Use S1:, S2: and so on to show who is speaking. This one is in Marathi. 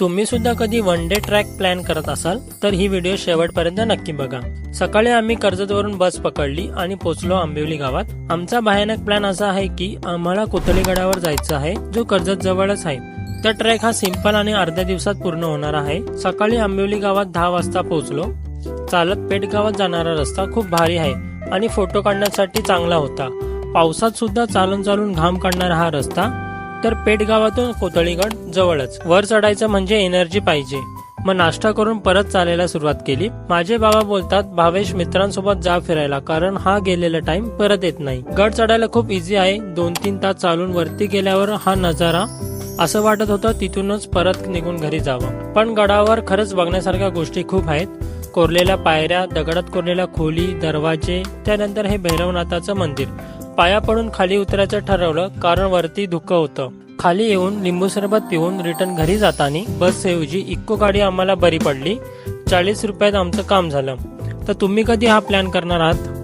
S1: तुम्ही सुद्धा कधी वन डे ट्रॅक प्लॅन करत असाल तर ही व्हिडिओ शेवटपर्यंत नक्की बघा. सकाळी आम्ही कर्जतवरून बस पकडली आणि पोचलो आंबिवली गावात. आमचा भयानक प्लॅन असा आहे की आम्हाला कुतलीगडावर जायचं आहे जो कर्जत जवळच आहे. तर ट्रॅक हा सिंपल आणि अर्ध्या दिवसात पूर्ण होणार आहे. सकाळी आंबिवली गावात दहा वाजता पोहोचलो. चालत पेठ गावात जाणारा रस्ता खूप भारी आहे आणि फोटो काढण्यासाठी चांगला होता. पावसात सुद्धा चालून चालून घाम काढणारा हा रस्ता तर पेठ गावातून कोतळीगड जवळच. वर चढायचं म्हणजे एनर्जी पाहिजे. मग नाश्ता करून परत चालायला सुरुवात केली. माझे बाबा बोलतात भावेश मित्रांसोबत जा फिरायला कारण हा गेलेला टाइम परत येत नाही. गड चढायला खूप इझी आहे. दोन तीन तास चालून वरती गेल्यावर हा नजारा असं वाटत होतं तिथूनच परत निघून घरी जावं. पण गडावर खरंच बघण्यासारख्या गोष्टी खूप आहेत. कोरलेल्या पायऱ्या दगडात कोरलेल्या खोली दरवाजे त्यानंतर हे भैरवनाथाचं मंदिर. पाया पडून खाली उतरायचं ठरवलं कारण वरती धुकं होतं. खाली येऊन लिंबू सरबत पिऊन रिटर्न घरी जाताना बसऐवजी इक्को गाडी आम्हाला बरी पडली. चाळीस रुपयात आमचं काम झालं. तर तुम्ही कधी हा प्लॅन करणार आहात?